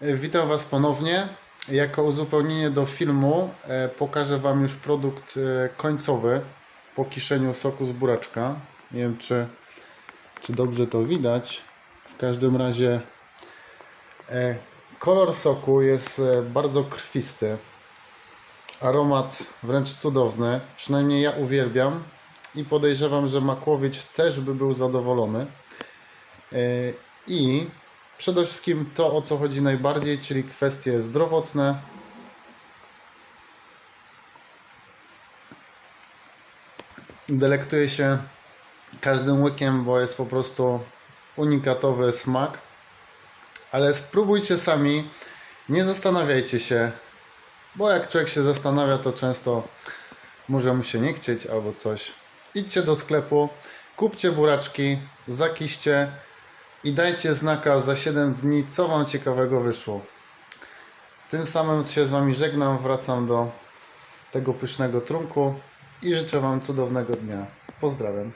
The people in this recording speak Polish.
E, Witam Was ponownie. Jako uzupełnienie do filmu e, pokażę Wam już produkt e, końcowy po kiszeniu soku z buraczka. Nie wiem, czy, czy dobrze to widać. W każdym razie kolor soku jest bardzo krwisty. Aromat wręcz cudowny. Przynajmniej ja uwielbiam i podejrzewam, że Makłowicz też by był zadowolony. I przede wszystkim to, o co chodzi najbardziej, czyli kwestie zdrowotne. Delektuję się każdym łykiem, bo jest po prostu unikatowy smak. Ale spróbujcie sami, nie zastanawiajcie się, bo jak człowiek się zastanawia, to często może mu się nie chcieć albo coś. Idźcie do sklepu, kupcie buraczki, zakiście i dajcie znaka za 7 dni, co Wam ciekawego wyszło. Tym samym się z Wami żegnam, wracam do tego pysznego trunku i życzę Wam cudownego dnia. Pozdrawiam.